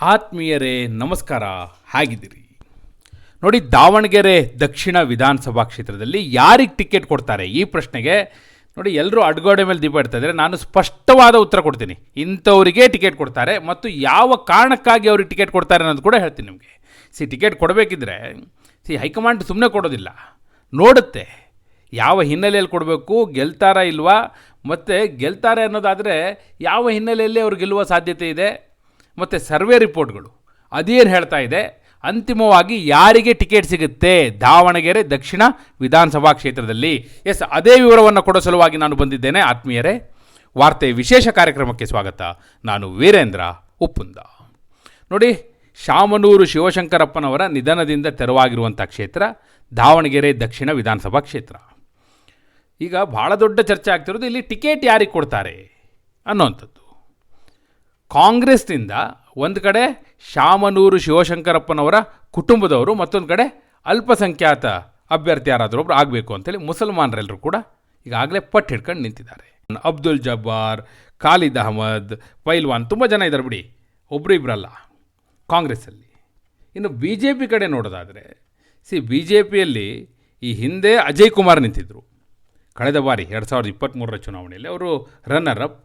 ಆತ್ಮೀಯರೇ, ನಮಸ್ಕಾರ. ಹಾಗಿದ್ದೀರಿ. ನೋಡಿ, ದಾವಣಗೆರೆ ದಕ್ಷಿಣ ವಿಧಾನಸಭಾ ಕ್ಷೇತ್ರದಲ್ಲಿ ಯಾರಿಗೆ ಟಿಕೆಟ್ ಕೊಡ್ತಾರೆ? ಈ ಪ್ರಶ್ನೆಗೆ ನೋಡಿ ಎಲ್ಲರೂ ಅಡ್ಗೋಡೆ ಮೇಲೆ ದೀಪ ಇಡ್ತಾ ನಾನು ಸ್ಪಷ್ಟವಾದ ಉತ್ತರ ಕೊಡ್ತೀನಿ. ಇಂಥವರಿಗೆ ಟಿಕೆಟ್ ಕೊಡ್ತಾರೆ ಮತ್ತು ಯಾವ ಕಾರಣಕ್ಕಾಗಿ ಅವ್ರಿಗೆ ಟಿಕೆಟ್ ಕೊಡ್ತಾರೆ ಅನ್ನೋದು ಕೂಡ ಹೇಳ್ತೀನಿ ನಿಮಗೆ. ಸಿ, ಟಿಕೆಟ್ ಕೊಡಬೇಕಿದ್ರೆ, ಸಿ, ಹೈಕಮಾಂಡ್ ಸುಮ್ಮನೆ ಕೊಡೋದಿಲ್ಲ. ನೋಡುತ್ತೆ. ಯಾವ ಹಿನ್ನೆಲೆಯಲ್ಲಿ ಕೊಡಬೇಕು, ಗೆಲ್ತಾರಾ ಇಲ್ವಾ? ಮತ್ತು ಗೆಲ್ತಾರೆ ಅನ್ನೋದಾದರೆ ಯಾವ ಹಿನ್ನೆಲೆಯಲ್ಲಿ ಅವ್ರು ಗೆಲ್ಲುವ ಸಾಧ್ಯತೆ ಇದೆ? ಮತ್ತು ಸರ್ವೆ ರಿಪೋರ್ಟ್ಗಳು. ಅದೇನು ಹೇಳ್ತಾ ಇದೆ? ಅಂತಿಮವಾಗಿ ಯಾರಿಗೆ ಟಿಕೆಟ್ ಸಿಗುತ್ತೆ? ದಾವಣಗೆರೆ, ದಕ್ಷಿಣ ವಿಧಾನಸಭಾ ಕ್ಷೇತ್ರದಲ್ಲಿ. ಎಸ್, ಅದೇ ವಿವರವನ್ನು ಕೊಡೋ ಸಲುವಾಗಿ ನಾನು ಬಂದಿದ್ದೇನೆ. ಆತ್ಮೀಯರೇ, ವಾರ್ತೆ ವಿಶೇಷ ಕಾರ್ಯಕ್ರಮಕ್ಕೆ ಸ್ವಾಗತ. ನಾನು ವೀರೇಂದ್ರ ಉಪ್ಪುಂದ. ನೋಡಿ, ಶಾಮನೂರು ಶಿವಶಂಕರಪ್ಪನವರ ನಿಧನದಿಂದ ತೆರವಾಗಿರುವಂಥ ಕ್ಷೇತ್ರ ದಾವಣಗೆರೆ, ದಕ್ಷಿಣ ವಿಧಾನಸಭಾ ಕ್ಷೇತ್ರ. ಈಗ ಭಾಳ ದೊಡ್ಡ ಚರ್ಚೆ ಆಗ್ತಿರೋದು ಇಲ್ಲಿ ಟಿಕೆಟ್ ಯಾರಿಗೆ ಕೊಡ್ತಾರೆ ಅನ್ನೋವಂಥದ್ದು ಕಾಂಗ್ರೆಸ್ನಿಂದ ಒಂದು ಕಡೆ ಶಾಮನೂರು ಶಿವಶಂಕರಪ್ಪನವರ ಕುಟುಂಬದವರು, ಮತ್ತೊಂದು ಕಡೆ ಅಲ್ಪಸಂಖ್ಯಾತ ಅಭ್ಯರ್ಥಿ ಯಾರಾದರೂ ಒಬ್ಬರು ಆಗಬೇಕು ಅಂತೇಳಿ ಮುಸಲ್ಮಾನರೆಲ್ಲರೂ ಕೂಡ ಈಗಾಗಲೇ ಪಟ್ಟು ಹಿಡ್ಕೊಂಡು ನಿಂತಿದ್ದಾರೆ. ಅಬ್ದುಲ್ ಜಬ್ಬಾರ್, ಖಾಲಿದ್ ಅಹಮದ್, ಪೈಲ್ವಾನ್ ತುಂಬ ಜನ ಇದ್ದಾರೆ ಬಿಡಿ. ಒಬ್ಬರು ಇಬ್ಬರಲ್ಲ ಕಾಂಗ್ರೆಸ್ಸಲ್ಲಿ. ಇನ್ನು ಬಿ ಜೆ ಪಿ ಕಡೆ ನೋಡೋದಾದರೆ, ಸಿ ಬಿ ಜೆ ಪಿಯಲ್ಲಿ ಈ ಹಿಂದೆ ಅಜಯ್ ಕುಮಾರ್ ನಿಂತಿದ್ದರು ಕಳೆದ ಬಾರಿ ಎರಡು ಸಾವಿರದ ಇಪ್ಪತ್ತ್ಮೂರರ ಚುನಾವಣೆಯಲ್ಲಿ ಅವರು ರನ್ನರ್ ಅಪ್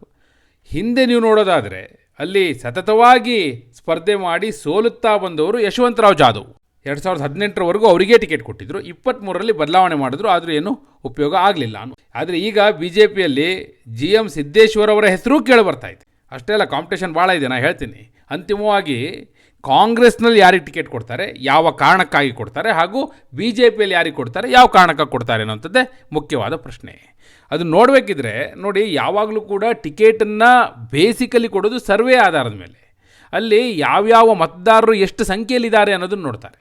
ಹಿಂದೆ ನೀವು ನೋಡೋದಾದರೆ ಅಲ್ಲಿ ಸತತವಾಗಿ ಸ್ಪರ್ಧೆ ಮಾಡಿ ಸೋಲುತ್ತಾ ಬಂದವರು ಯಶವಂತರಾವ್ ಜಾಧವ್. ಎರಡು ಸಾವಿರದ ಹದಿನೆಂಟರವರೆಗೂ ಅವರಿಗೆ ಟಿಕೆಟ್ ಕೊಟ್ಟಿದ್ದರು ಇಪ್ಪತ್ತ್ಮೂರರಲ್ಲಿ ಬದಲಾವಣೆ ಮಾಡಿದ್ರು. ಆದರೂ ಏನು ಉಪಯೋಗ ಆಗಲಿಲ್ಲ. ಆದರೆ ಈಗ ಬಿ ಜೆ ಪಿಯಲ್ಲಿ ಜಿ ಎಂ ಸಿದ್ದೇಶ್ವರ್ ಅವರ ಹೆಸರು ಕೇಳಿ ಬರ್ತಾ ಇದೆ. ಅಷ್ಟೇ ಅಲ್ಲ ಕಾಂಪಿಟೇಷನ್ ಭಾಳ ಇದೆ. ನಾನು ಹೇಳ್ತೀನಿ. ಅಂತಿಮವಾಗಿ ಕಾಂಗ್ರೆಸ್ನಲ್ಲಿ ಯಾರಿಗೆ ಟಿಕೆಟ್ ಕೊಡ್ತಾರೆ, ಯಾವ ಕಾರಣಕ್ಕಾಗಿ ಕೊಡ್ತಾರೆ ಹಾಗೂ ಬಿ ಜೆ ಪಿಯಲ್ಲಿ ಯಾರಿಗೆ ಕೊಡ್ತಾರೆ, ಯಾವ ಕಾರಣಕ್ಕಾಗಿ ಕೊಡ್ತಾರೆ ಅನ್ನೋಂಥದ್ದೇ ಮುಖ್ಯವಾದ ಪ್ರಶ್ನೆ. ಅದು ನೋಡಬೇಕಿದ್ರೆ ನೋಡಿ ಯಾವಾಗಲೂ ಕೂಡ ಟಿಕೆಟನ್ನು ಬೇಸಿಕಲಿ ಕೊಡೋದು ಸರ್ವೆ ಆಧಾರದ ಮೇಲೆ. ಅಲ್ಲಿ ಯಾವ್ಯಾವ ಮತದಾರರು ಎಷ್ಟು ಸಂಖ್ಯೆಯಲ್ಲಿದ್ದಾರೆ ಅನ್ನೋದನ್ನು ನೋಡ್ತಾರೆ.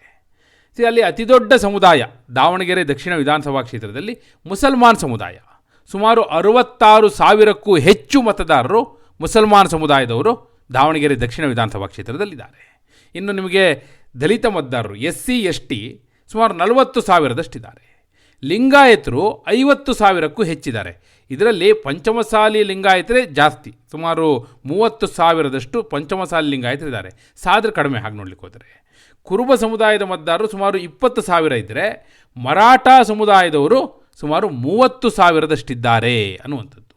ಸಿ, ಅಲ್ಲಿ ಅತಿ ದೊಡ್ಡ ಸಮುದಾಯ, ದಾವಣಗೆರೆ ದಕ್ಷಿಣ ವಿಧಾನಸಭಾ ಕ್ಷೇತ್ರದಲ್ಲಿ ಮುಸಲ್ಮಾನ್ ಸಮುದಾಯ. ಸುಮಾರು ಅರುವತ್ತಾರು ಸಾವಿರಕ್ಕೂ ಹೆಚ್ಚು ಮತದಾರರು ಮುಸಲ್ಮಾನ್ ಸಮುದಾಯದವರು ದಾವಣಗೆರೆ ದಕ್ಷಿಣ ವಿಧಾನಸಭಾ ಕ್ಷೇತ್ರದಲ್ಲಿದ್ದಾರೆ. ಇನ್ನು ನಿಮಗೆ ದಲಿತ ಮತದಾರರು ಎಸ್ ಸಿ ಎಸ್ ಟಿ ಸುಮಾರು ನಲವತ್ತು ಸಾವಿರದಷ್ಟಿದ್ದಾರೆ. ಲಿಂಗಾಯತರು ಐವತ್ತು ಸಾವಿರಕ್ಕೂ ಹೆಚ್ಚಿದ್ದಾರೆ. ಇದರಲ್ಲಿ ಪಂಚಮಸಾಲಿ ಲಿಂಗಾಯತರೇ ಜಾಸ್ತಿ, ಸುಮಾರು ಮೂವತ್ತು ಸಾವಿರದಷ್ಟು ಪಂಚಮಸಾಲಿ ಲಿಂಗಾಯತರಿದ್ದಾರೆ. ಸಾದ್ರೆ ಕಡಿಮೆ ಹಾಗೆ ನೋಡ್ಲಿಕ್ಕೆ ಹೋದರೆ. ಕುರುಬ ಸಮುದಾಯದ ಮತದಾರರು ಸುಮಾರು ಇಪ್ಪತ್ತು ಸಾವಿರ ಇದ್ದರೆ, ಮರಾಠ ಸಮುದಾಯದವರು ಸುಮಾರು ಮೂವತ್ತು ಸಾವಿರದಷ್ಟಿದ್ದಾರೆ ಅನ್ನುವಂಥದ್ದು.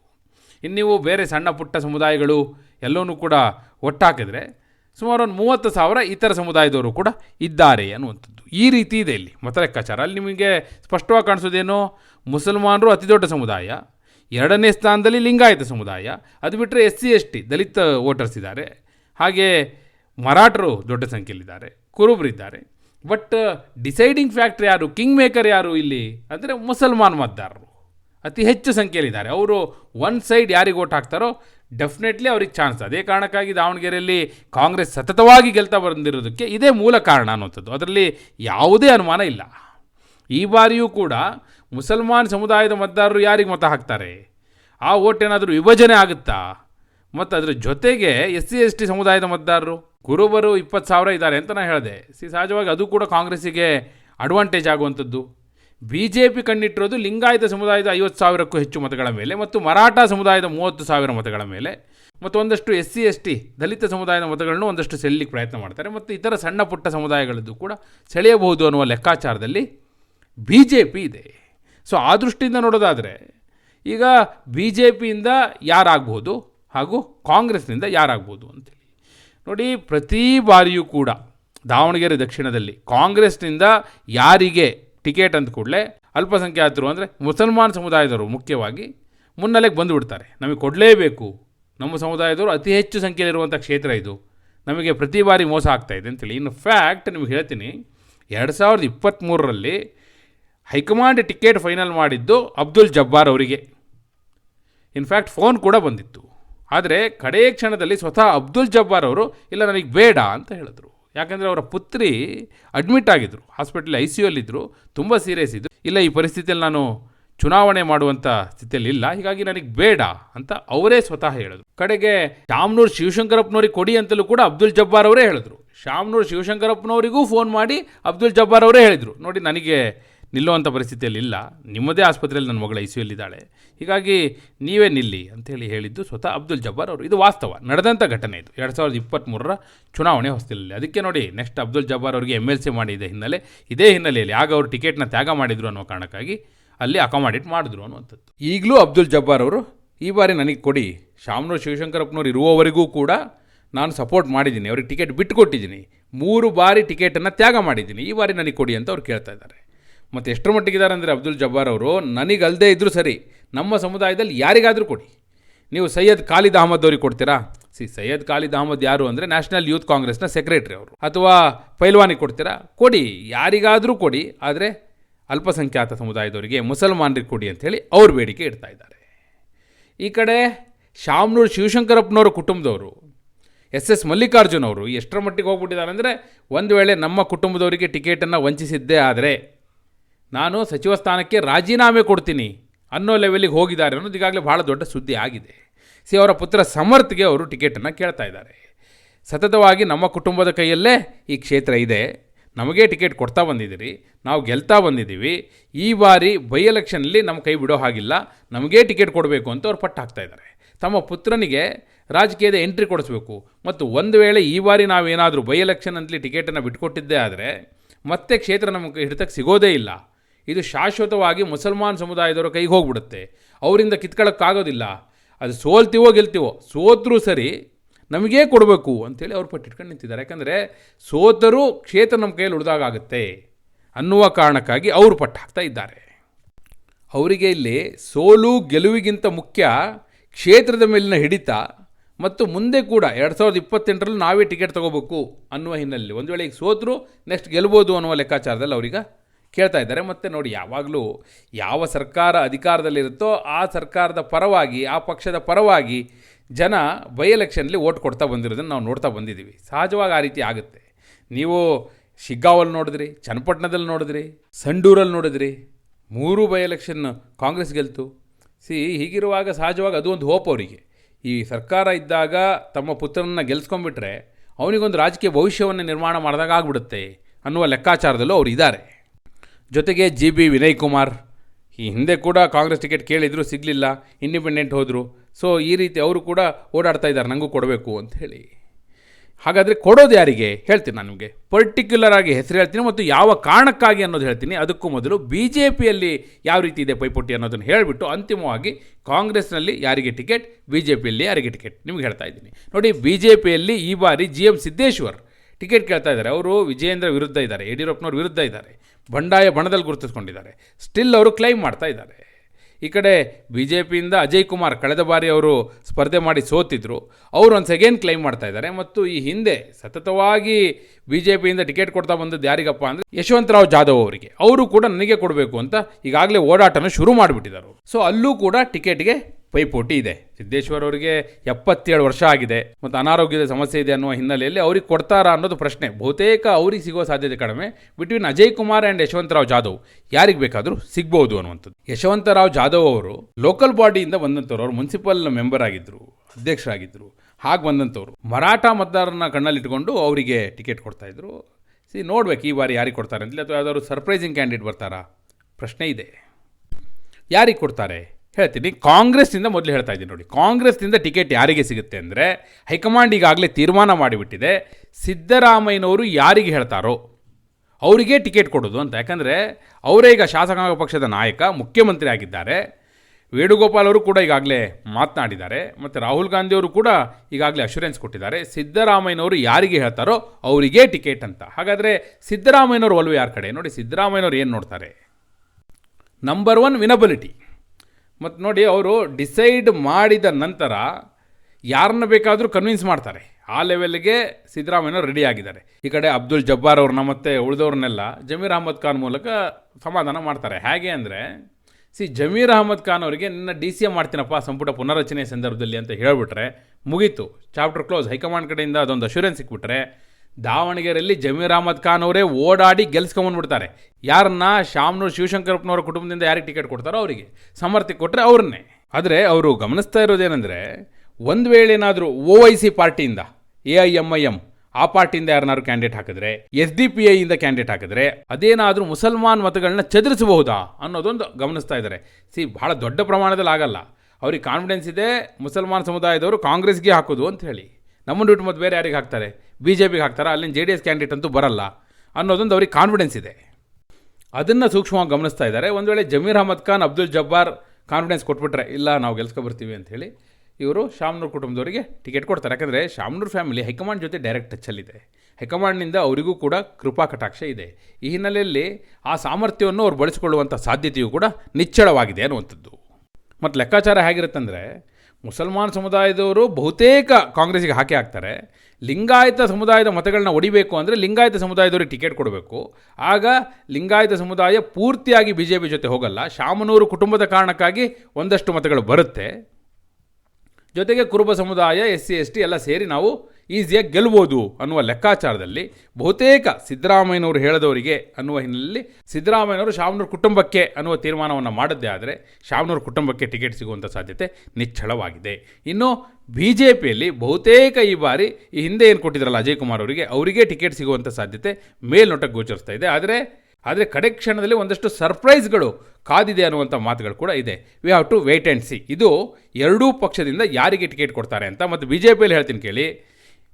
ಇನ್ನು ನೀವು ಬೇರೆ ಸಣ್ಣ ಪುಟ್ಟ ಸಮುದಾಯಗಳು ಎಲ್ಲವೂ ಕೂಡ ಒಟ್ಟಾಕಿದ್ರೆ ಸುಮಾರು ಒಂದು ಮೂವತ್ತು ಸಾವಿರ ಇತರ ಸಮುದಾಯದವರು ಕೂಡ ಇದ್ದಾರೆ ಅನ್ನುವಂಥದ್ದು. ಈ ರೀತಿ ಇದೆ ಇಲ್ಲಿ. ಮತ ಲೆಕ್ಕಾಚಾರ. ಅಲ್ಲಿ ನಿಮಗೆ ಸ್ಪಷ್ಟವಾಗಿ ಕಾಣಿಸೋದೇನು? ಮುಸಲ್ಮಾನರು ಅತಿ ದೊಡ್ಡ ಸಮುದಾಯ. ಎರಡನೇ ಸ್ಥಾನದಲ್ಲಿ ಲಿಂಗಾಯತ ಸಮುದಾಯ. ಅದು ಬಿಟ್ಟರೆ S C S T Dalit voters ಇದ್ದಾರೆ. ಹಾಗೆ ಮರಾಠರು ದೊಡ್ಡ ಸಂಖ್ಯೆಯಲ್ಲಿದ್ದಾರೆ. ಕುರುಬರಿದ್ದಾರೆ ಬಟ್, ಡಿಸೈಡಿಂಗ್ ಫ್ಯಾಕ್ಟ್ರಿ ಯಾರು? ಕಿಂಗ್ ಮೇಕರ್ ಯಾರು ಇಲ್ಲಿ? ಅಂದರೆ ಮುಸಲ್ಮಾನ್ ಮತದಾರರು. ಅತಿ ಹೆಚ್ಚು ಸಂಖ್ಯೆಯಲ್ಲಿದ್ದಾರೆ. ಅವರು ಒನ್ ಸೈಡ್ ಯಾರಿಗೆ ಓಟ್ ಹಾಕ್ತಾರೋ ಡೆಫಿನೆಟ್ಲಿ ಅವ್ರಿಗೆ ಚಾನ್ಸ್ ಅದೇ ಕಾರಣಕ್ಕಾಗಿ ದಾವಣಗೆರೆಯಲ್ಲಿ ಕಾಂಗ್ರೆಸ್ ಸತತವಾಗಿ ಗೆಲ್ತಾ ಬಂದಿರೋದಕ್ಕೆ ಇದೇ ಮೂಲ ಕಾರಣ ಅನ್ನುವಂಥದ್ದು. ಅದರಲ್ಲಿ ಯಾವುದೇ ಅನುಮಾನ ಇಲ್ಲ. ಈ ಬಾರಿಯೂ ಕೂಡ ಮುಸಲ್ಮಾನ್ ಸಮುದಾಯದ ಮತದಾರರು ಯಾರಿಗೆ ಮತ ಹಾಕ್ತಾರೆ? ಆ ಓಟ್ ಏನಾದರೂ ವಿಭಜನೆ ಆಗುತ್ತಾ? ಮತ್ತು ಅದರ ಜೊತೆಗೆ ಎಸ್ ಸಿ, ಎಸ್ ಟಿ ಸಮುದಾಯದ ಮತದಾರರು, ಕುರುಬರು ಇಪ್ಪತ್ತು ಸಾವಿರ ಇದ್ದಾರೆ ಅಂತ ನಾನು ಹೇಳಿದೆ. ಸಿ, ಸಹಜವಾಗಿ ಅದು ಕೂಡ ಕಾಂಗ್ರೆಸ್ಸಿಗೆ ಅಡ್ವಾಂಟೇಜ್ ಆಗುವಂಥದ್ದು. ಬಿ ಜೆ ಪಿ ಕಣ್ಣಿಟ್ಟಿರೋದು ಲಿಂಗಾಯತ ಸಮುದಾಯದ ಐವತ್ತು ಸಾವಿರಕ್ಕೂ ಹೆಚ್ಚು ಮತಗಳ ಮೇಲೆ ಮತ್ತು ಮರಾಠ ಸಮುದಾಯದ ಮೂವತ್ತು ಸಾವಿರ ಮತಗಳ ಮೇಲೆ. ಮತ್ತು ಒಂದಷ್ಟು S C S T Dalit ಸಮುದಾಯದ ಮತಗಳನ್ನು ಒಂದಷ್ಟು ಸೆಳಲಿಕ್ಕೆ ಪ್ರಯತ್ನ ಮಾಡ್ತಾರೆ. ಮತ್ತು ಇತರ ಸಣ್ಣ ಪುಟ್ಟ ಸಮುದಾಯಗಳದ್ದು ಕೂಡ ಸೆಳೆಯಬಹುದು ಅನ್ನುವ ಲೆಕ್ಕಾಚಾರದಲ್ಲಿ ಬಿ ಜೆ ಪಿ ಇದೆ. ಸೊ, ಆ ದೃಷ್ಟಿಯಿಂದ ನೋಡೋದಾದರೆ, ಈಗ ಬಿ ಜೆ ಪಿಯಿಂದ ಯಾರಾಗ್ಬೋದು ಹಾಗೂ ಕಾಂಗ್ರೆಸ್ನಿಂದ ಯಾರಾಗ್ಬೋದು ಅಂತೇಳಿ. ನೋಡಿ, ಪ್ರತಿ ಬಾರಿಯೂ ಕೂಡ ದಾವಣಗೆರೆ ದಕ್ಷಿಣದಲ್ಲಿ ಕಾಂಗ್ರೆಸ್ನಿಂದ ಯಾರಿಗೆ ಟಿಕೆಟ್ ಅಂದ ಕೂಡಲೇ ಅಲ್ಪಸಂಖ್ಯಾತರು ಅಂದರೆ ಮುಸಲ್ಮಾನ್ ಸಮುದಾಯದವರು ಮುಖ್ಯವಾಗಿ ಮುನ್ನೆಲೆಗೆ ಬಂದುಬಿಡ್ತಾರೆ. ನಮಗೆ ಕೊಡಲೇಬೇಕು. ನಮ್ಮ ಸಮುದಾಯದವರು ಅತಿ ಹೆಚ್ಚು ಸಂಖ್ಯೆಯಲ್ಲಿರುವಂಥ ಕ್ಷೇತ್ರ ಇದು. ನಮಗೆ ಪ್ರತಿ ಬಾರಿ ಮೋಸ ಆಗ್ತಾಯಿದೆ ಅಂತೇಳಿ. ಇನ್ನು ಫ್ಯಾಕ್ಟ್ ನಿಮಗೆ ಹೇಳ್ತೀನಿ, ಎರಡು ಸಾವಿರದ ಇಪ್ಪತ್ತ್ಮೂರರಲ್ಲಿ ಹೈಕಮಾಂಡ್ ಟಿಕೆಟ್ ಫೈನಲ್ ಮಾಡಿದ್ದು ಅಬ್ದುಲ್ ಜಬ್ಬಾರ್ ಅವರಿಗೆ. ಇನ್ಫ್ಯಾಕ್ಟ್ ಫೋನ್ ಕೂಡ ಬಂದಿತ್ತು. ಆದರೆ ಕಡೆಯ ಕ್ಷಣದಲ್ಲಿ ಸ್ವತಃ ಅಬ್ದುಲ್ ಜಬ್ಬಾರ್ ಅವರು, ಇಲ್ಲ, ನನಗೆ ಬೇಡ ಅಂತ ಹೇಳಿದ್ರು. ಯಾಕಂದರೆ ಅವರ ಪುತ್ರಿ ಅಡ್ಮಿಟ್ ಆಗಿದ್ದರು ಹಾಸ್ಪಿಟಲ್ ಐ ಸಿ ಯುಲ್ಲಿದ್ದರು ತುಂಬ ಸೀರಿಯಸ್ ಇದ್ದರು ಇಲ್ಲ, ಈ ಪರಿಸ್ಥಿತಿಯಲ್ಲಿ ನಾನು ಚುನಾವಣೆ ಮಾಡುವಂಥ ಸ್ಥಿತಿಯಲ್ಲಿ ಇಲ್ಲ. ಹೀಗಾಗಿ ನನಗೆ ಬೇಡ ಅಂತ ಅವರೇ ಸ್ವತಃ ಹೇಳಿದ್ರು. ಕಡೆಗೆ ಶಾಮ್ನೂರ್ ಶಿವಶಂಕರಪ್ಪನವ್ರಿಗೆ ಕೊಡಿ ಅಂತಲೂ ಕೂಡ ಅಬ್ದುಲ್ ಜಬ್ಬಾರ್ ಅವರೇ ಹೇಳಿದ್ರು. ಶಾಮ್ನೂರ್ ಶಿವಶಂಕರಪ್ಪನವರಿಗೂ ಫೋನ್ ಮಾಡಿ ಅಬ್ದುಲ್ ಜಬ್ಬಾರ್ ಅವರೇ ಹೇಳಿದರು. ನೋಡಿ, ನನಗೆ ನಿಲ್ಲುವಂಥ ಪರಿಸ್ಥಿತಿಯಲ್ಲಿ ಇಲ್ಲ. ನಿಮ್ಮದೇ ಆಸ್ಪತ್ರೆಯಲ್ಲಿ ನನ್ನ ಮಗಳ ಐ ಸಿ ಹೀಗಾಗಿ ನೀವೇ ನಿಲ್ಲಿ ಅಂತೇಳಿ ಹೇಳಿದ್ದು ಸ್ವತಃ ಅಬ್ದುಲ್ ಜಬ್ಬಾರ್ ಅವರು. ಇದು ವಾಸ್ತವ. ನಡೆದಂಥ ಘಟನೆ ಇದು. ಎರಡು ಸಾವಿರದ ಇಪ್ಪತ್ತ್ಮೂರರ ಚುನಾವಣೆ ಹೊಸ್ತಿಲಲ್ಲಿ. ಅದಕ್ಕೆ ನೋಡಿ ನೆಕ್ಸ್ಟ್ ಅಬ್ದುಲ್ ಜಬ್ಬಾರ್ ಅವರಿಗೆ ಎಂ ಎಲ್ ಸಿ ಮಾಡಿದ ಹಿನ್ನೆಲೆ, ಇದೇ ಹಿನ್ನೆಲೆಯಲ್ಲಿ ಆಗ ಅವರು ಟಿಕೆಟ್ನ ತ್ಯಾಗ ಮಾಡಿದರು ಅನ್ನೋ ಕಾರಣಕ್ಕಾಗಿ ಅಲ್ಲಿ ಅಕಾಮಡೇಟ್ ಮಾಡಿದ್ರು ಅನ್ನುವಂಥದ್ದು. ಈಗಲೂ ಅಬ್ದುಲ್ ಜಬ್ಬಾರ್ ಅವರು ಈ ಬಾರಿ ನನಗೆ ಕೊಡಿ. ಶಾಮನೂರು ಶಿವಶಂಕರಪ್ಪನವ್ರು ಇರುವವರೆಗೂ ಕೂಡ ನಾನು ಸಪೋರ್ಟ್ ಮಾಡಿದ್ದೀನಿ. ಅವ್ರಿಗೆ ಟಿಕೆಟ್ ಬಿಟ್ಟುಕೊಟ್ಟಿದ್ದೀನಿ ಮೂರು ಬಾರಿ ಟಿಕೆಟನ್ನು ತ್ಯಾಗ ಮಾಡಿದ್ದೀನಿ. ಈ ಬಾರಿ ನನಗೆ ಕೊಡಿ ಅಂತ ಅವ್ರು ಕೇಳ್ತಾ ಇದ್ದಾರೆ. ಮತ್ತು ಎಷ್ಟರ ಮಟ್ಟಿಗಿದ್ದಾರೆ ಅಂದರೆ ಅಬ್ದುಲ್ ಜಬ್ಬಾರ್ ಅವರು ನನಗಲ್ಲದೆ ಇದ್ದರೂ ಸರಿ, ನಮ್ಮ ಸಮುದಾಯದಲ್ಲಿ ಯಾರಿಗಾದರೂ ಕೊಡಿ. ನೀವು ಸೈಯದ್ ಖಾಲಿದ್ ಅಹಮದ್ ಅವ್ರಿಗೆ ಕೊಡ್ತೀರಾ? ಸಿ, ಸೈಯದ್ ಖಾಲಿದ್ ಅಹಮದ್ ಯಾರು ಅಂದರೆ ನ್ಯಾಷನಲ್ ಯೂತ್ ಕಾಂಗ್ರೆಸ್ನ ಸೆಕ್ರೆಟರಿ ಅವರು. ಅಥವಾ ಪೈಲ್ವಾನಿಗೆ ಕೊಡ್ತೀರಾ? ಕೊಡಿ, ಯಾರಿಗಾದರೂ ಕೊಡಿ, ಆದರೆ ಅಲ್ಪಸಂಖ್ಯಾತ ಸಮುದಾಯದವರಿಗೆ ಮುಸಲ್ಮಾನರಿಗೆ ಕೊಡಿ ಅಂಥೇಳಿ ಅವ್ರ ಬೇಡಿಕೆ ಇಡ್ತಾ ಇದ್ದಾರೆ. ಈ ಕಡೆ ಶಾಮನೂರು ಶಿವಶಂಕರಪ್ಪನವರ ಕುಟುಂಬದವರು ಎಸ್ ಎಸ್ ಮಲ್ಲಿಕಾರ್ಜುನ್ ಅವರು ಎಷ್ಟರ ಮಟ್ಟಿಗೆ ಹೋಗ್ಬಿಟ್ಟಿದ್ದಾರೆ ಅಂದರೆ, ಒಂದು ವೇಳೆ ನಮ್ಮ ಕುಟುಂಬದವರಿಗೆ ಟಿಕೆಟನ್ನು ವಂಚಿಸಿದ್ದೇ ಆದರೆ ನಾನು ಸಚಿವ ಸ್ಥಾನಕ್ಕೆ ರಾಜೀನಾಮೆ ಕೊಡ್ತೀನಿ ಅನ್ನೋ ಲೆವೆಲಿಗೆ ಹೋಗಿದ್ದಾರೆ ಅನ್ನೋದು ಈಗಾಗಲೇ ಭಾಳ ದೊಡ್ಡ ಸುದ್ದಿ ಆಗಿದೆ. ಸಿ ಅವರ ಪುತ್ರ ಸಮರ್ಥ್ಗೆ ಅವರು ಟಿಕೆಟನ್ನು ಕೇಳ್ತಾ ಇದ್ದಾರೆ. ಸತತವಾಗಿ ನಮ್ಮ ಕುಟುಂಬದ ಕೈಯಲ್ಲೇ ಈ ಕ್ಷೇತ್ರ ಇದೆ. ನಮಗೆ ಟಿಕೆಟ್ ಕೊಡ್ತಾ ಬಂದಿದ್ದೀರಿ. ನಾವು ಗೆಲ್ತಾ ಬಂದಿದ್ದೀವಿ. ಈ ಬಾರಿ ಬೈ ಎಲೆಕ್ಷನಲ್ಲಿ ನಮ್ಮ ಕೈ ಬಿಡೋ ಹಾಗಿಲ್ಲ. ನಮಗೇ ಟಿಕೆಟ್ ಕೊಡಬೇಕು ಅಂತ ಅವ್ರು ಪಟ್ಟು ಹಾಕ್ತಾ ಇದ್ದಾರೆ. ತಮ್ಮ ಪುತ್ರನಿಗೆ ರಾಜಕೀಯದ ಎಂಟ್ರಿ ಕೊಡಿಸ್ಬೇಕು. ಮತ್ತು ಒಂದು ವೇಳೆ ಈ ಬಾರಿ ನಾವೇನಾದರೂ ಬೈ ಎಲೆಕ್ಷನ್ ಅಂತಲೇ ಟಿಕೆಟನ್ನು ಬಿಟ್ಕೊಟ್ಟಿದ್ದೇ ಆದರೆ ಮತ್ತೆ ಕ್ಷೇತ್ರ ನಮಗೆ ಹಿಡಿತಕ್ಕೆ ಸಿಗೋದೇ ಇಲ್ಲ. ಇದು ಶಾಶ್ವತವಾಗಿ ಮುಸಲ್ಮಾನ್ ಸಮುದಾಯದವರ ಕೈಗೆ ಹೋಗ್ಬಿಡುತ್ತೆ. ಅವರಿಂದ ಕಿತ್ಕೊಳ್ಳೋಕ್ಕಾಗೋದಿಲ್ಲ. ಅದು ಸೋಲ್ತೀವೋ ಗೆಲ್ತೀವೋ, ಸೋತ್ರೂ ಸರಿ ನಮಗೇ ಕೊಡಬೇಕು ಅಂಥೇಳಿ ಅವ್ರು ಪಟ್ಟಿಟ್ಕೊಂಡು ನಿಂತಿದ್ದಾರೆ. ಯಾಕಂದರೆ ಸೋತರೂ ಕ್ಷೇತ್ರ ನಮ್ಮ ಕೈಯಲ್ಲಿ ಉಳಿದಾಗುತ್ತೆ ಅನ್ನುವ ಕಾರಣಕ್ಕಾಗಿ ಅವರು ಪಟ್ಟು ಹಾಕ್ತಾ ಇದ್ದಾರೆ. ಅವರಿಗೆ ಇಲ್ಲಿ ಸೋಲು ಗೆಲುವಿಗಿಂತ ಮುಖ್ಯ ಕ್ಷೇತ್ರದ ಮೇಲಿನ ಹಿಡಿತ ಮತ್ತು ಮುಂದೆ ಕೂಡ ಎರಡು ಸಾವಿರದ ಇಪ್ಪತ್ತೆಂಟರಲ್ಲಿ ನಾವೇ ಟಿಕೆಟ್ ತಗೋಬೇಕು ಅನ್ನುವ ಹಿನ್ನೆಲೆಯಲ್ಲಿ. ಒಂದು ವೇಳೆ ಈಗ ಸೋತರು ನೆಕ್ಸ್ಟ್ ಗೆಲ್ಬೋದು ಅನ್ನುವ ಲೆಕ್ಕಾಚಾರದಲ್ಲಿ ಅವ್ರೀಗ ಕೇಳ್ತಾ ಇದ್ದಾರೆ. ಮತ್ತು ನೋಡಿ, ಯಾವಾಗಲೂ ಯಾವ ಸರ್ಕಾರ ಅಧಿಕಾರದಲ್ಲಿರುತ್ತೋ ಆ ಸರ್ಕಾರದ ಪರವಾಗಿ, ಆ ಪಕ್ಷದ ಪರವಾಗಿ ಜನ ಬೈ ಎಲೆಕ್ಷನಲ್ಲಿ ಓಟ್ ಕೊಡ್ತಾ ಬಂದಿರೋದನ್ನು ನಾವು ನೋಡ್ತಾ ಬಂದಿದ್ದೀವಿ. ಸಹಜವಾಗಿ ಆ ರೀತಿ ಆಗುತ್ತೆ. ನೀವು ಶಿಗ್ಗಾವಲ್ಲಿ ನೋಡಿದ್ರಿ ಚನ್ನಪಟ್ಟಣದಲ್ಲಿ ನೋಡಿದ್ರಿ ಸಂಡೂರಲ್ಲಿ ನೋಡಿದ್ರಿ, ಮೂರು ಬೈ ಎಲೆಕ್ಷನ್ ಕಾಂಗ್ರೆಸ್ ಗೆಲ್ತು. ಸಿ, ಹೀಗಿರುವಾಗ ಸಹಜವಾಗಿ ಅದು ಒಂದು ಹೋಪ್ ಅವರಿಗೆ. ಈ ಸರ್ಕಾರ ಇದ್ದಾಗ ತಮ್ಮ ಪುತ್ರನನ್ನ ಗೆಲ್ಸ್ಕೊಂಡ್ಬಿಟ್ರೆ ಅವನಿಗೊಂದು ರಾಜಕೀಯ ಭವಿಷ್ಯವನ್ನು ನಿರ್ಮಾಣ ಮಾಡಿದಾಗ ಆಗ್ಬಿಡುತ್ತೆ ಅನ್ನುವ ಲೆಕ್ಕಾಚಾರದಲ್ಲೂ ಅವರು ಇದ್ದಾರೆ. ಜೊತೆಗೆ ಜಿ ಬಿ ವಿನಯ್ ಕುಮಾರ್ ಈ ಹಿಂದೆ ಕೂಡ ಕಾಂಗ್ರೆಸ್ ಟಿಕೆಟ್ ಕೇಳಿದ್ರು, ಸಿಗಲಿಲ್ಲ ಇಂಡಿಪೆಂಡೆಂಟ್ ಹೋದರು. ಸೊ ಈ ರೀತಿ ಅವರು ಕೂಡ ಓಡಾಡ್ತಾ ಇದ್ದಾರೆ ನನಗೂ ಕೊಡಬೇಕು ಅಂತ ಹೇಳಿ. ಹಾಗಾದರೆ ಕೊಡೋದು ಯಾರಿಗೆ? ಹೇಳ್ತೀನಿ ನಾನು ನಿಮಗೆ. ಪರ್ಟಿಕ್ಯುಲರ್ ಆಗಿ ಹೆಸರು ಹೇಳ್ತೀನಿ ಮತ್ತು ಯಾವ ಕಾರಣಕ್ಕಾಗಿ ಅನ್ನೋದು ಹೇಳ್ತೀನಿ. ಅದಕ್ಕೂ ಮೊದಲು ಬಿ ಜೆ ಪಿಯಲ್ಲಿ ಯಾವ ರೀತಿ ಇದೆ ಪೈಪೋಟಿ ಅನ್ನೋದನ್ನು ಹೇಳಿಬಿಟ್ಟು ಅಂತಿಮವಾಗಿ ಕಾಂಗ್ರೆಸ್ನಲ್ಲಿ ಯಾರಿಗೆ ಟಿಕೆಟ್ ಬಿ ಜೆ ಪಿಯಲ್ಲಿ ಯಾರಿಗೆ ಟಿಕೆಟ್? ನಿಮ್ಗೆ ಹೇಳ್ತಾ ಇದ್ದೀನಿ. ನೋಡಿ ಬಿ ಜೆ ಪಿಯಲ್ಲಿ ಈ ಬಾರಿ ಜಿ ಎಂ ಸಿದ್ದೇಶ್ವರ್ ಟಿಕೆಟ್ ಕೇಳ್ತಾ ಇದ್ದಾರೆ. ಅವರು ವಿಜಯೇಂದ್ರ ವಿರುದ್ಧ ಇದ್ದಾರೆ. ಯಡಿಯೂರಪ್ಪನವ್ರ ವಿರುದ್ಧ ಇದ್ದಾರೆ. ಬಂಡಾಯ ಬಣದಲ್ಲಿ ಗುರುತಿಸ್ಕೊಂಡಿದ್ದಾರೆ. ಸ್ಟಿಲ್ ಅವರು ಕ್ಲೈಮ್ ಮಾಡ್ತಾ ಇದ್ದಾರೆ. ಈ ಕಡೆ ಬಿ ಜೆ ಪಿಯಿಂದ ಅಜಯ್ ಕುಮಾರ್ ಕಳೆದ ಬಾರಿ ಅವರು ಸ್ಪರ್ಧೆ ಮಾಡಿ ಸೋತಿದ್ರು. ಅವರು ಒಂದು ಸೆಕೆಂಡ್ ಕ್ಲೈಮ್ ಮಾಡ್ತಾ ಇದ್ದಾರೆ. ಮತ್ತು ಈ ಹಿಂದೆ ಸತತವಾಗಿ ಬಿ ಜೆ ಪಿಯಿಂದ ಟಿಕೆಟ್ ಕೊಡ್ತಾ ಬಂದದ್ದು ಯಾರಿಗಪ್ಪ ಅಂದರೆ ಯಶವಂತರಾವ್ ಜಾಧವ್ ಅವರಿಗೆ. ಅವರು ಕೂಡ ನನಗೆ ಕೊಡಬೇಕು ಅಂತ ಈಗಾಗಲೇ ಓಡಾಟನ ಶುರು ಮಾಡಿಬಿಟ್ಟಿದ್ದಾರೆ. ಸೊ ಅಲ್ಲೂ ಕೂಡ ಟಿಕೆಟ್ಗೆ ಪೈಪೋಟಿ ಇದೆ. ಸಿದ್ದೇಶ್ವರ್ ಅವರಿಗೆ ಎಪ್ಪತ್ತೇಳು ವರ್ಷ ಆಗಿದೆ. ಮತ್ತು ಅನಾರೋಗ್ಯದ ಸಮಸ್ಯೆ ಇದೆ ಅನ್ನುವ ಹಿನ್ನೆಲೆಯಲ್ಲಿ ಅವ್ರಿಗೆ ಕೊಡ್ತಾರಾ ಅನ್ನೋದು ಪ್ರಶ್ನೆ. ಬಹುತೇಕ ಅವ್ರಿಗೆ ಸಿಗುವ ಸಾಧ್ಯತೆ ಕಡಿಮೆ. ಬಿಟ್ವೀನ್ ಅಜಯ್ ಕುಮಾರ್ ಆ್ಯಂಡ್ ಯಶವಂತರಾವ್ ಜಾಧವ್ ಯಾರಿಗೆ ಬೇಕಾದರೂ ಸಿಗ್ಬೋದು ಅನ್ನುವಂಥದ್ದು. ಯಶವಂತರಾವ್ ಜಾಧವ್ ಅವರು ಲೋಕಲ್ ಬಾಡಿಯಿಂದ ಬಂದಂಥವ್ರು. ಅವರು ಮುನ್ಸಿಪಲ್ ಮೆಂಬರ್ ಆಗಿದ್ದರು ಅಧ್ಯಕ್ಷರಾಗಿದ್ದರು ಹಾಗೆ ಬಂದಂಥವ್ರು. ಮರಾಠ ಮತದಾರರನ್ನ ಕಣ್ಣಲ್ಲಿಟ್ಕೊಂಡು ಅವರಿಗೆ ಟಿಕೆಟ್ ಕೊಡ್ತಾಯಿದ್ರು ಸಿ, ನೋಡ್ಬೇಕು ಈ ಬಾರಿ ಯಾರಿಗೆ ಕೊಡ್ತಾರೆ ಅಂತಲೇ ಅಥವಾ ಯಾವ್ದಾದ್ರು ಸರ್ಪ್ರೈಸಿಂಗ್ ಕ್ಯಾಂಡಿಡೇಟ್ ಬರ್ತಾರಾ? ಪ್ರಶ್ನೆ ಇದೆ. ಯಾರಿಗೆ ಕೊಡ್ತಾರೆ? ಹೇಳ್ತೀನಿ. ಕಾಂಗ್ರೆಸ್ನಿಂದ ಮೊದಲು ಹೇಳ್ತಾ ಇದ್ದೀನಿ ನೋಡಿ. ಕಾಂಗ್ರೆಸ್ನಿಂದ ಟಿಕೆಟ್ ಯಾರಿಗೆ ಸಿಗುತ್ತೆ ಅಂದರೆ ಹೈಕಮಾಂಡ್ ಈಗಾಗಲೇ ತೀರ್ಮಾನ ಮಾಡಿಬಿಟ್ಟಿದೆ. ಸಿದ್ದರಾಮಯ್ಯನವರು ಯಾರಿಗೆ ಹೇಳ್ತಾರೋ ಅವರಿಗೆ ಟಿಕೆಟ್ ಕೊಡೋದು ಅಂತ. ಯಾಕಂದರೆ ಅವರೇ ಈಗ ಶಾಸಕಾಂಗ ಪಕ್ಷದ ನಾಯಕ, ಮುಖ್ಯಮಂತ್ರಿ ಆಗಿದ್ದಾರೆ. ವೇಣುಗೋಪಾಲ್ ಅವರು ಕೂಡ ಈಗಾಗಲೇ ಮಾತನಾಡಿದ್ದಾರೆ. ಮತ್ತು ರಾಹುಲ್ ಗಾಂಧಿಯವರು ಕೂಡ ಈಗಾಗಲೇ ಅಶ್ಯೂರೆನ್ಸ್ ಕೊಟ್ಟಿದ್ದಾರೆ. ಸಿದ್ದರಾಮಯ್ಯನವರು ಯಾರಿಗೆ ಹೇಳ್ತಾರೋ ಅವರಿಗೆ ಟಿಕೆಟ್ ಅಂತ. ಹಾಗಾದರೆ ಸಿದ್ದರಾಮಯ್ಯನವರು ಒಲವು ಯಾರ ಕಡೆ? ನೋಡಿ, ಸಿದ್ದರಾಮಯ್ಯನವರು ಏನು ನೋಡ್ತಾರೆ? ನಂಬರ್ ಒನ್ ವಿನಬಿಲಿಟಿ ಮತ್ತು ನೋಡಿ ಅವರು ಡಿಸೈಡ್ ಮಾಡಿದ ನಂತರ ಯಾರನ್ನ ಬೇಕಾದರೂ ಕನ್ವಿನ್ಸ್ ಮಾಡ್ತಾರೆ. ಆ ಲೆವೆಲ್ಗೆ ಸಿದ್ದರಾಮಯ್ಯ ರೆಡಿ ಆಗಿದ್ದಾರೆ. ಈ ಕಡೆ ಅಬ್ದುಲ್ ಜಬ್ಬಾರ್ ಅವ್ರನ್ನ ಮತ್ತು ಉಳಿದವ್ರನ್ನೆಲ್ಲ ಜಮೀರ್ ಅಹಮದ್ ಖಾನ್ ಮೂಲಕ ಸಮಾಧಾನ ಮಾಡ್ತಾರೆ. ಹೇಗೆ ಅಂದರೆ, ಸಿ ಜಮೀರ್ ಅಹಮದ್ ಖಾನ್ ಅವರಿಗೆ ನಿನ್ನ ಡಿ ಸಿ ಎ ಮಾಡ್ತೀನಪ್ಪ, ಸಂಪುಟ ಪುನರ್ರಚನೆ ಸಂದರ್ಭದಲ್ಲಿ ಅಂತ ಹೇಳಿಬಿಟ್ರೆ ಮುಗೀತು. ಚಾಪ್ಟರ್ ಕ್ಲೋಸ್ ಹೈಕಮಾಂಡ್ ಕಡೆಯಿಂದ ಅದೊಂದು ಅಶ್ಯೂರೆನ್ಸ್ ಸಿಕ್ಬಿಟ್ರೆ ದಾವಣಗೆರೆಯಲ್ಲಿ ಜಮೀರ್ ಅಹಮದ್ ಖಾನ್ ಅವರೇ ಓಡಾಡಿ ಗೆಲ್ಸ್ಕೊಂಬಂದ್ಬಿಡ್ತಾರೆ ಯಾರನ್ನ? ಶಾಮನೂರು ಶಿವಶಂಕರಪ್ಪನವರ ಕುಟುಂಬದಿಂದ ಯಾರಿಗೆ ಟಿಕೆಟ್ ಕೊಡ್ತಾರೋ ಅವರಿಗೆ. ಸಮರ್ಥಿ ಕೊಟ್ಟರೆ ಅವ್ರನ್ನೇ. ಆದರೆ ಅವರು ಗಮನಿಸ್ತಾ ಇರೋದೇನೆಂದರೆ, ಒಂದು ವೇಳೆ ಏನಾದರೂ O I C ಪಾರ್ಟಿಯಿಂದ A I M I M ಆ ಪಾರ್ಟಿಯಿಂದ ಯಾರನ್ನಾರು ಕ್ಯಾಂಡಿಡೇಟ್ ಹಾಕಿದ್ರೆ ಎಸ್ ಡಿ ಪಿ ಐಯಿಂದ ಕ್ಯಾಂಡಿಡೇಟ್ ಹಾಕಿದ್ರೆ, ಅದೇನಾದರೂ ಮುಸಲ್ಮಾನ್ ಮತಗಳನ್ನ ಚದುರಿಸಬಹುದಾ ಅನ್ನೋದೊಂದು ಗಮನಿಸ್ತಾ ಇದ್ದಾರೆ ಸಿ, ಬಹಳ ದೊಡ್ಡ ಪ್ರಮಾಣದಲ್ಲಿ ಆಗಲ್ಲ. ಅವ್ರಿಗೆ ಕಾನ್ಫಿಡೆನ್ಸ್ ಇದೆ, ಮುಸಲ್ಮಾನ್ ಸಮುದಾಯದವರು ಕಾಂಗ್ರೆಸ್ಗೆ ಹಾಕೋದು ಅಂತ ಹೇಳಿ. ನಮ್ಮನ್ನು ಬಿಟ್ಟು ಮತ್ತು ಬೇರೆ ಯಾರಿಗೆ ಹಾಕ್ತಾರೆ? ಬಿ ಜೆ ಪಿಗೆ ಹಾಕ್ತಾರೆ? ಅಲ್ಲಿನ ಜೆ ಡಿ ಎಸ್ ಕ್ಯಾಂಡಿಡೇಟ್ ಅಂತೂ ಬರಲ್ಲ ಅನ್ನೋದೊಂದು ಅವ್ರಿಗೆ ಕಾನ್ಫಿಡೆನ್ಸ್ ಇದೆ. ಅದನ್ನು ಸೂಕ್ಷ್ಮವಾಗಿ ಗಮನಿಸ್ತಾ ಇದ್ದಾರೆ. ಒಂದು ವೇಳೆ ಜಮೀರ್ ಅಹಮದ್ ಖಾನ್, ಅಬ್ದುಲ್ ಜಬ್ಬಾರ್ ಕಾನ್ಫಿಡೆನ್ಸ್ ಕೊಟ್ಬಿಟ್ರೆ, ಇಲ್ಲ, ನಾವು ಗೆಲ್ಸ್ಕೊ ಬರ್ತೀವಿ ಅಂತ ಹೇಳಿ ಇವರು ಶಾಮ್ನೂರ್ ಕುಟುಂಬದವರಿಗೆ ಟಿಕೆಟ್ ಕೊಡ್ತಾರೆ. ಯಾಕಂದರೆ ಶಾಮ್ನೂರ್ ಫ್ಯಾಮಿಲಿ ಹೈಕಮಾಂಡ್ ಜೊತೆ ಡೈರೆಕ್ಟ್ ಟಚ್ಚಲ್ಲಿದೆ ಹೈಕಮಾಂಡ್ನಿಂದ ಅವರಿಗೂ ಕೂಡ ಕೃಪಾ ಕಟಾಕ್ಷ ಇದೆ. ಈ ಹಿನ್ನೆಲೆಯಲ್ಲಿ ಆ ಸಾಮರ್ಥ್ಯವನ್ನು ಅವ್ರು ಬಳಸಿಕೊಳ್ಳುವಂಥ ಸಾಧ್ಯತೆಯೂ ಕೂಡ ನಿಚ್ಚಳವಾಗಿದೆ ಅನ್ನುವಂಥದ್ದು. ಮತ್ತು ಲೆಕ್ಕಾಚಾರ ಹೇಗಿರುತ್ತಂದರೆ ಮುಸಲ್ಮಾನ್ ಸಮುದಾಯದವರು ಬಹುತೇಕ ಕಾಂಗ್ರೆಸ್ಸಿಗೆ ಹಾಕಿ ಹಾಕ್ತಾರೆ. ಲಿಂಗಾಯತ ಸಮುದಾಯದ ಮತಗಳನ್ನ ಒಡಿಬೇಕು ಅಂದರೆ ಲಿಂಗಾಯತ ಸಮುದಾಯದವರಿಗೆ ಟಿಕೆಟ್ ಕೊಡಬೇಕು. ಆಗ ಲಿಂಗಾಯತ ಸಮುದಾಯ ಪೂರ್ತಿಯಾಗಿ ಬಿ ಜೆ ಪಿ ಜೊತೆ ಹೋಗಲ್ಲ. ಶಾಮನೂರು ಕುಟುಂಬದ ಕಾರಣಕ್ಕಾಗಿ ಒಂದಷ್ಟು ಮತಗಳು ಬರುತ್ತೆ. ಜೊತೆಗೆ ಕುರುಬ ಸಮುದಾಯ ಎಸ್ ಸಿ ಎಸ್ ಟಿ ಎಲ್ಲ ಸೇರಿ ನಾವು ಈಸಿಯಾಗಿ ಗೆಲ್ಬೋದು ಅನ್ನುವ ಲೆಕ್ಕಾಚಾರದಲ್ಲಿ ಬಹುತೇಕ ಸಿದ್ದರಾಮಯ್ಯನವರು ಹೇಳದವರಿಗೆ ಅನ್ನುವ ಹಿನ್ನೆಲೆಯಲ್ಲಿ ಸಿದ್ದರಾಮಯ್ಯನವರು ಶಾಮನೂರು ಕುಟುಂಬಕ್ಕೆ ಅನ್ನುವ ತೀರ್ಮಾನವನ್ನು ಮಾಡದೇ ಆದರೆ ಶಾಮನೂರು ಕುಟುಂಬಕ್ಕೆ ಟಿಕೆಟ್ ಸಿಗುವಂಥ ಸಾಧ್ಯತೆ ನಿಚ್ಚಳವಾಗಿದೆ. ಇನ್ನು ಬಿ ಜೆ ಪಿಯಲ್ಲಿ ಬಹುತೇಕ ಈ ಬಾರಿ ಈ ಹಿಂದೆ ಏನು ಕೊಟ್ಟಿದ್ರಲ್ಲ ಅಜಯ್ ಕುಮಾರ್ ಅವರಿಗೆ ಅವರಿಗೆ ಟಿಕೆಟ್ ಸಿಗುವಂಥ ಸಾಧ್ಯತೆ ಮೇಲ್ನೋಟಕ್ಕೆ ಗೋಚರಿಸ್ತಾ ಇದೆ. ಆದರೆ ಆದರೆ ಕಡೆ ಕ್ಷಣದಲ್ಲಿ ಒಂದಷ್ಟು ಸರ್ಪ್ರೈಸ್ಗಳು ಕಾದಿದೆ ಅನ್ನುವಂಥ ಮಾತುಗಳು ಕೂಡ ಇದೆ. We have to wait and see ಇದು ಎರಡೂ ಪಕ್ಷದಿಂದ ಯಾರಿಗೆ ಟಿಕೆಟ್ ಕೊಡ್ತಾರೆ ಅಂತ ಮತ್ತು ಬಿ ಜೆ ಪಿಯಲ್ಲಿ ಹೇಳ್ತೀನಿ ಕೇಳಿ.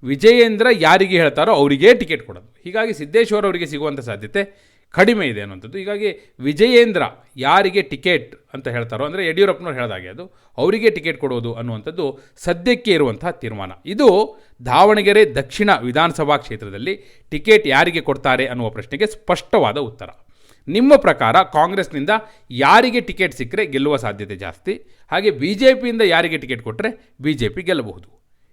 ವಿಜಯೇಂದ್ರ ಯಾರಿಗೆ ಹೇಳ್ತಾರೋ ಅವರಿಗೆ ಟಿಕೆಟ್ ಕೊಡೋದು. ಹೀಗಾಗಿ ಸಿದ್ದೇಶ್ವರ್ ಅವರಿಗೆ ಸಿಗುವಂಥ ಸಾಧ್ಯತೆ ಕಡಿಮೆ ಇದೆ ಅನ್ನೋಂಥದ್ದು ಹೀಗಾಗಿ ವಿಜಯೇಂದ್ರ ಯಾರಿಗೆ ಟಿಕೆಟ್ ಅಂತ ಹೇಳ್ತಾರೋ, ಅಂದರೆ ಯಡಿಯೂರಪ್ಪನವ್ರು ಹೇಳಿದಾಗೆ ಅದು, ಅವರಿಗೆ ಟಿಕೆಟ್ ಕೊಡೋದು ಅನ್ನುವಂಥದ್ದು ಸದ್ಯಕ್ಕೆ ಇರುವಂತಹ ತೀರ್ಮಾನ. ಇದು ದಾವಣಗೆರೆ ದಕ್ಷಿಣ ವಿಧಾನಸಭಾ ಕ್ಷೇತ್ರದಲ್ಲಿ ಟಿಕೆಟ್ ಯಾರಿಗೆ ಕೊಡ್ತಾರೆ ಅನ್ನುವ ಪ್ರಶ್ನೆಗೆ ಸ್ಪಷ್ಟವಾದ ಉತ್ತರ. ನಿಮ್ಮ ಪ್ರಕಾರ ಕಾಂಗ್ರೆಸ್ನಿಂದ ಯಾರಿಗೆ ಟಿಕೆಟ್ ಸಿಕ್ಕರೆ ಗೆಲ್ಲುವ ಸಾಧ್ಯತೆ ಜಾಸ್ತಿ? ಹಾಗೆ ಬಿ ಜೆ ಪಿಯಿಂದ ಯಾರಿಗೆ ಟಿಕೆಟ್ ಕೊಟ್ಟರೆ ಬಿ ಜೆ ಪಿ ಗೆಲ್ಲಬಹುದು?